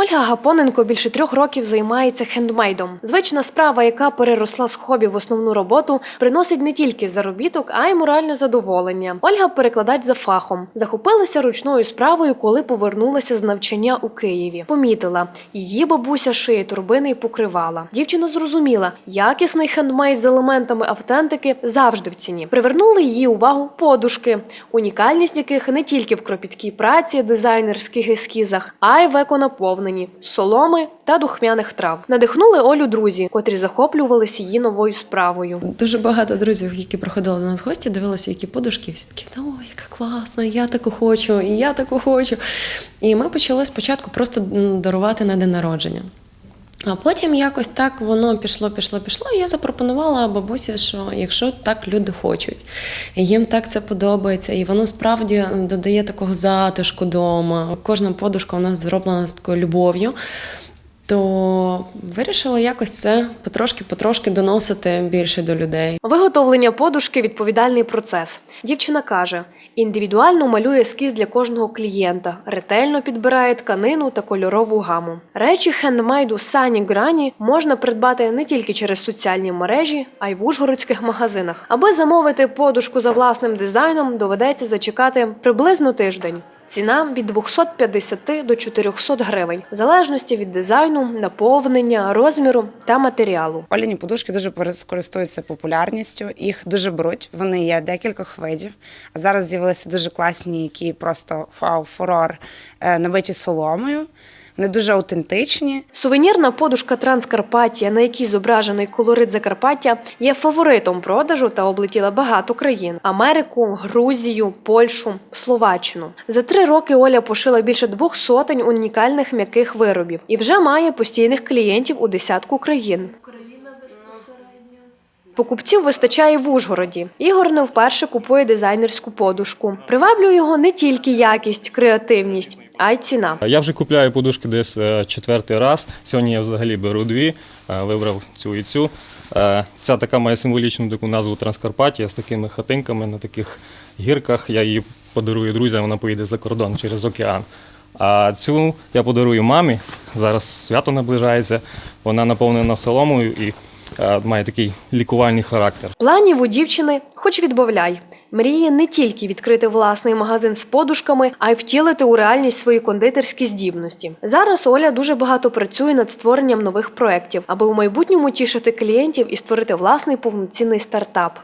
Ольга Гапоненко більше трьох років займається хендмейдом. Звична справа, яка переросла з хобі в основну роботу, приносить не тільки заробіток, а й моральне задоволення. Ольга перекладач за фахом. Захопилася ручною справою, коли повернулася з навчання у Києві. Помітила, її бабуся шиє турбини і покривала. Дівчина зрозуміла, якісний хендмейд з елементами автентики завжди в ціні. Привернули її увагу подушки, унікальність яких не тільки в кропіткій праці, дизайнерських ескізах, а й в еконаповненні соломи та духмяних трав. Надихнули Олю друзі, котрі захоплювалися її новою справою. Дуже багато друзів, які приходили до нас гості, дивилися, які подушки, всі такі, ну яка класна, я таку хочу, і я таку хочу. І ми почали спочатку просто дарувати на день народження. А потім якось так воно пішло, пішло, пішло. І я запропонувала бабусі, що якщо так люди хочуть, їм так це подобається, і воно справді додає такого затишку вдома. Кожна подушка у нас зроблена з такою любов'ю. То вирішила якось це потрошки-потрошки доносити більше до людей. Виготовлення подушки відповідальний процес. Дівчина каже, індивідуально малює ескіз для кожного клієнта, ретельно підбирає тканину та кольорову гаму. Речі хендмейду Сані Грані можна придбати не тільки через соціальні мережі, а й в ужгородських магазинах. Аби замовити подушку за власним дизайном, доведеться зачекати приблизно тиждень. Ціна від 250 до 400 гривень, в залежності від дизайну, наповнення, розміру та матеріалу. Оляні подушки дуже користуються популярністю. Їх дуже беруть. Вони є декількох видів. А зараз з'явилися дуже класні, які просто фау, фурор, е, набиті соломою. Вони дуже аутентичні. Сувенірна подушка Транскарпаттія, на якій зображений колорит Закарпаття, є фаворитом продажу та облетіла багато країн: Америку, Грузію, Польщу, Словаччину. За три роки Оля пошила більше двох сотень унікальних м'яких виробів і вже має постійних клієнтів у десятку країн. Покупців вистачає в Ужгороді. Ігор не вперше купує дизайнерську подушку. Приваблює його не тільки якість, креативність, а й ціна. Я вже купляю подушки десь е, четвертий раз. Сьогодні я взагалі беру дві, е, вибрав цю і цю. Е, Ця така має символічну таку назву Транскарпатія з такими хатинками на таких гірках. Я її подарую друзям, вона поїде за кордон через океан. А цю я подарую мамі. Зараз свято наближається. Вона наповнена соломою і має такий лікувальний характер. Планів у дівчини, хоч відбавляй, мріє не тільки відкрити власний магазин з подушками, а й втілити у реальність свої кондитерські здібності. Зараз Оля дуже багато працює над створенням нових проєктів, аби у майбутньому тішити клієнтів і створити власний повноцінний стартап.